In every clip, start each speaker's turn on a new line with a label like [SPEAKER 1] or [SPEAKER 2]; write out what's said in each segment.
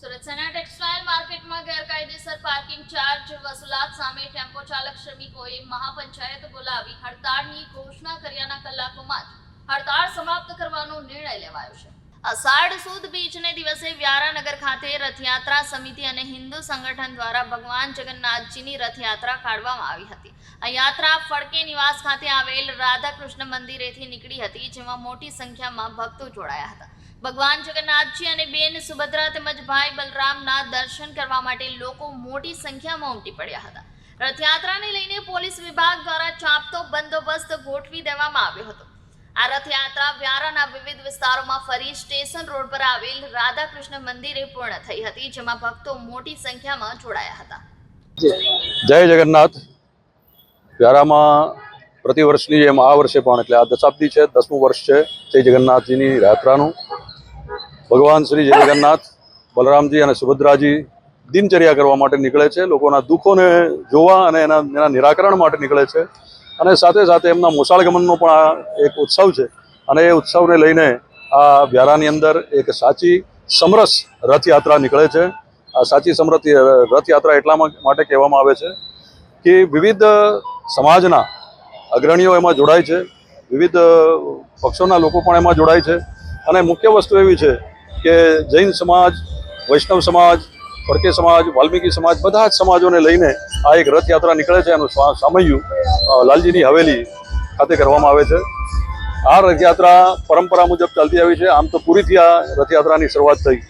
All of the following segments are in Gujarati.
[SPEAKER 1] સુરત સેના ટેક્સટાઇલ માર્કેટમાં ગેરકાયદેસર પાર્કિંગ ચાર્જ, વસૂલાત સામે ટેમ્પો ચાલક શ્રમિકોએ મહાપંચાયત બોલાવી હડતાળની ઘોષણા કર્યાના કલાકોમાં જ હડતાળ સમાપ્ત કરવાનો નિર્ણય લેવાયો છે. અષાઢ સુદ બીજને દિવસે વ્યારાનગર ખાતે રથયાત્રા સમિતિ અને હિન્દુ સંગઠન દ્વારા ભગવાન જગન્નાથજીની રથયાત્રા કાઢવામાં આવી હતી. આ યાત્રા ફડકે નિવાસ ખાતે આવેલ રાધાકૃષ્ણ મંદિરેથી નીકળી હતી, જેમાં મોટી સંખ્યામાં ભક્તો જોડાયા હતા. ભગવાન જગન્નાથજી અને બેન સુભદ્રા તેમજ ભાઈ બલરામના દર્શન કરવા માટે લોકો મોટી સંખ્યામાં ઉમટી પડ્યા હતા. રથયાત્રાને લઈને પોલીસ વિભાગ દ્વારા ચાંપતો બંદોબસ્ત ગોઠવી દેવામાં આવ્યો હતો. આ રથયાત્રા વ્યારાના વિવિધ વિસ્તારોમાં ફરી સ્ટેશન રોડ પર આવેલ રાધાકૃષ્ણ મંદિરે પૂર્ણ થઈ હતી, જેમાં ભક્તો મોટી સંખ્યામાં જોડાયા હતા.
[SPEAKER 2] જય જગન્નાથ. વ્યારામાં પ્રતિવર્ષની જેમ આ વર્ષે પણ, એટલે આ દશાબ્દી છે, દસમું વર્ષ છે જય જગન્નાથજીની યાત્રાનું. ભગવાન શ્રી જગન્નાથ, બલરામજી અને સુભદ્રાજી દિનચર્યા કરવા માટે નીકળે છે. લોકોના દુઃખોને જોવા અને એના એના નિરાકરણ માટે નીકળે છે. અને સાથે સાથે એમના મોસાળગમનનો પણ આ એક ઉત્સવ છે. અને એ ઉત્સવને લઈને આ વ્યારાની અંદર એક સાચી સમરસ રથયાત્રા નીકળે છે. આ સાચી સમરથ રથયાત્રા એટલા માટે કહેવામાં આવે છે કે વિવિધ સમાજના અગ્રણીઓ એમાં જોડાય છે. વિવિધ પક્ષોના લોકો પણ એમાં જોડાય છે. અને મુખ્ય વસ્તુ એવી છે કે જૈન સમાજ, વૈષ્ણવ સમાજ ફડકે સમાજ, વાલ્મીકી સમાજ બધા જ સમાજોને લઈને આ એક રથયાત્રા નીકળે છે, એનું સામૈયું લાલજીની હવેલી ખાતે કરવામાં આવે છે. આ રથયાત્રા પરંપરા મુજબ ચાલતી આવી છે. આમ તો પૂરીથી આ રથયાત્રાની શરૂઆત થઈ.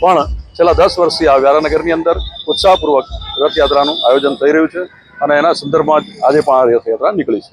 [SPEAKER 2] પણ છેલ્લા દસ વર્ષથી આ વ્યારાનગરની અંદર ઉત્સાહપૂર્વક રથયાત્રાનું આયોજન થઈ રહ્યું છે અને એના સંદર્ભમાં જ આજે પણ આ રથયાત્રા નીકળી છે.